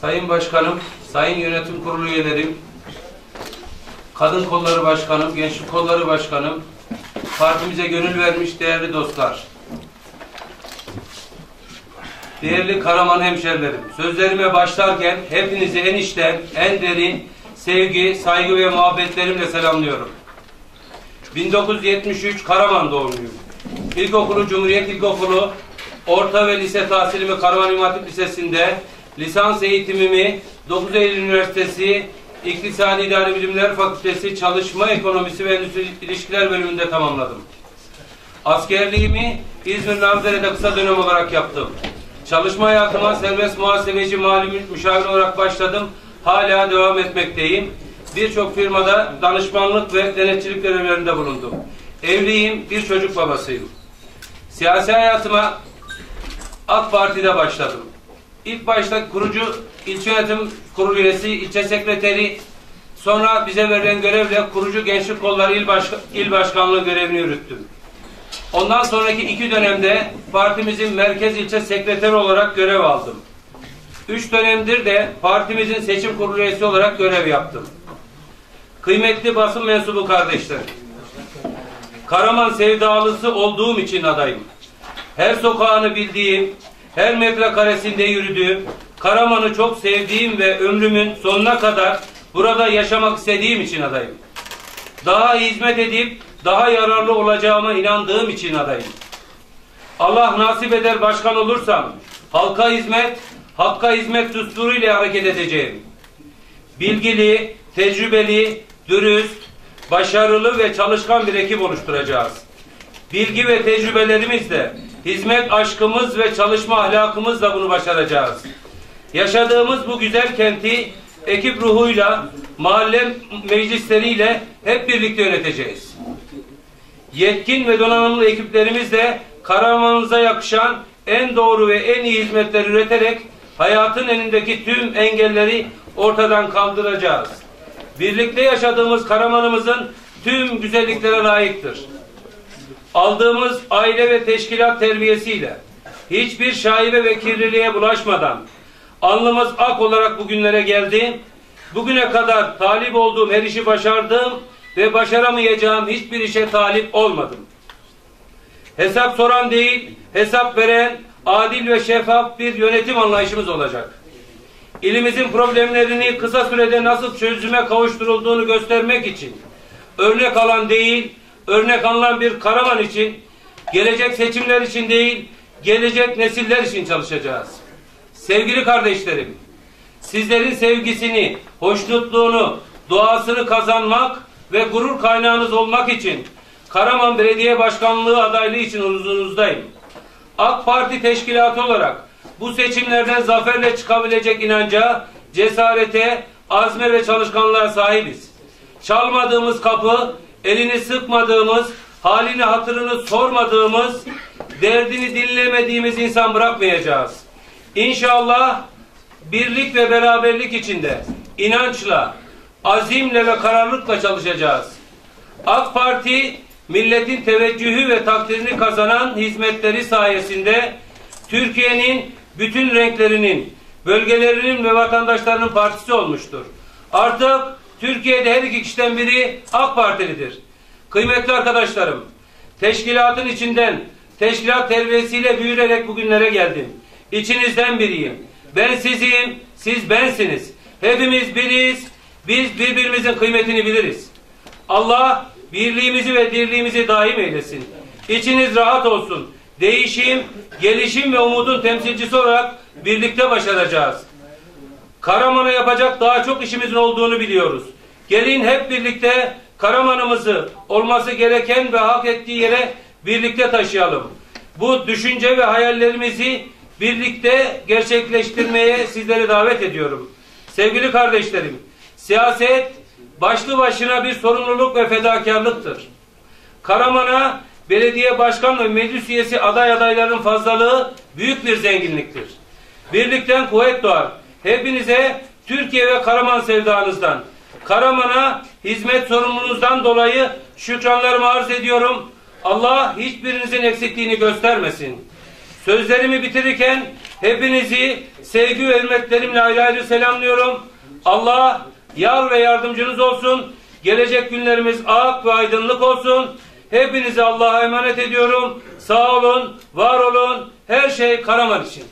Sayın Başkanım, Sayın Yönetim Kurulu üyelerim, Kadın Kolları Başkanım, Gençlik Kolları Başkanım, partimize gönül vermiş değerli dostlar. Değerli Karaman hemşerilerim, sözlerime başlarken hepinizi en içten, en derin sevgi, saygı ve muhabbetlerimle selamlıyorum. 1973 Karaman doğumluyum. İlkokulu Cumhuriyet İlkokulu, orta ve lise tahsilimi Karaman İmam Hatip Lisesi'nde, lisans eğitimimi 9 Eylül Üniversitesi İktisadi İdari Bilimler Fakültesi Çalışma Ekonomisi ve Endüstri İlişkiler bölümünde tamamladım. Askerliğimi İzmir Navzere'de kısa dönem olarak yaptım. Çalışma hayatıma serbest muhasebeci mali müşavir olarak başladım. Hala devam etmekteyim. Birçok firmada danışmanlık ve denetçilik görevlerinde bulundum. Evliyim, bir çocuk babasıyım. Siyasi hayatıma AK Parti'de başladım. İlk başta kurucu ilçe yönetim kurulu üyesi, ilçe sekreteri, sonra bize verilen görevle kurucu gençlik kolları il, başka, il başkanlığı görevini yürüttüm. Ondan sonraki iki dönemde partimizin merkez ilçe sekreteri olarak görev aldım. Üç dönemdir de partimizin seçim kurulu üyesi olarak görev yaptım. Kıymetli basın mensubu kardeşler, Karaman sevdalısı olduğum için adayım. Her sokağını bildiğim, her metrekaresinde yürüdüğüm, Karaman'ı çok sevdiğim ve ömrümün sonuna kadar burada yaşamak istediğim için adayım. Daha hizmet edip daha yararlı olacağıma inandığım için adayım. Allah nasip eder başkan olursam halka hizmet, hakka hizmet düsturuyla hareket edeceğim. Bilgili, tecrübeli, dürüst, başarılı ve çalışkan bir ekip oluşturacağız. Bilgi ve tecrübelerimizle, hizmet aşkımız ve çalışma ahlakımızla bunu başaracağız. Yaşadığımız bu güzel kenti ekip ruhuyla, mahalle meclisleriyle hep birlikte yöneteceğiz. Yetkin ve donanımlı ekiplerimizle Karamanımıza yakışan en doğru ve en iyi hizmetler üreterek hayatın önündeki tüm engelleri ortadan kaldıracağız. Birlikte yaşadığımız Karamanımızın tüm güzelliklere layıktır. Aldığımız aile ve teşkilat terbiyesiyle hiçbir şaibe ve kirliliğe bulaşmadan alnımız ak olarak bugünlere geldi. Bugüne kadar talip olduğum her işi başardım ve başaramayacağım hiçbir işe talip olmadım. Hesap soran değil, hesap veren, adil ve şeffaf bir yönetim anlayışımız olacak. İlimizin problemlerini kısa sürede nasıl çözüme kavuşturulduğunu göstermek için örnek alan değil, örnek alınan bir Karaman için, gelecek seçimler için değil, gelecek nesiller için çalışacağız. Sevgili kardeşlerim, sizlerin sevgisini, hoşnutluğunu, duasını kazanmak ve gurur kaynağınız olmak için Karaman Belediye Başkanlığı adaylığı için huzurunuzdayım. AK Parti teşkilatı olarak bu seçimlerden zaferle çıkabilecek inanca, cesarete, azme ve çalışkanlığa sahibiz. Çalmadığımız kapı, elini sıkmadığımız, halini hatırını sormadığımız, derdini dinlemediğimiz insan bırakmayacağız. İnşallah birlik ve beraberlik içinde, inançla, azimle ve kararlılıkla çalışacağız. AK Parti milletin teveccühü ve takdirini kazanan hizmetleri sayesinde Türkiye'nin bütün renklerinin, bölgelerinin ve vatandaşlarının partisi olmuştur. Artık Türkiye'de her iki kişiden biri AK Partilidir. Kıymetli arkadaşlarım, teşkilatın içinden teşkilat terbiyesiyle büyürerek bugünlere geldim. İçinizden biriyim. Ben sizim, siz bensiniz. Hepimiz biriz, biz birbirimizin kıymetini biliriz. Allah birliğimizi ve dirliğimizi daim eylesin. İçiniz rahat olsun. Değişim, gelişim ve umudun temsilcisi olarak birlikte başaracağız. Karaman'a yapacak daha çok işimizin olduğunu biliyoruz. Gelin hep birlikte Karaman'ımızı olması gereken ve hak ettiği yere birlikte taşıyalım. Bu düşünce ve hayallerimizi birlikte gerçekleştirmeye sizleri davet ediyorum. Sevgili kardeşlerim, siyaset başlı başına bir sorumluluk ve fedakarlıktır. Karaman'a belediye başkan ve meclis üyesi aday adayların fazlalığı büyük bir zenginliktir. Birlikten kuvvet doğar. Hepinize Türkiye ve Karaman sevdanızdan, Karaman'a hizmet sorumluluğunuzdan dolayı şükranlarımı arz ediyorum. Allah hiçbirinizin eksikliğini göstermesin. Sözlerimi bitirirken Hepinizi sevgi ve hürmetlerimle ayrı ayrı selamlıyorum. Allah yar ve yardımcınız olsun. Gelecek günlerimiz ak ve aydınlık olsun. Hepinizi Allah'a emanet ediyorum. Sağ olun, var olun. Her şey Karaman için.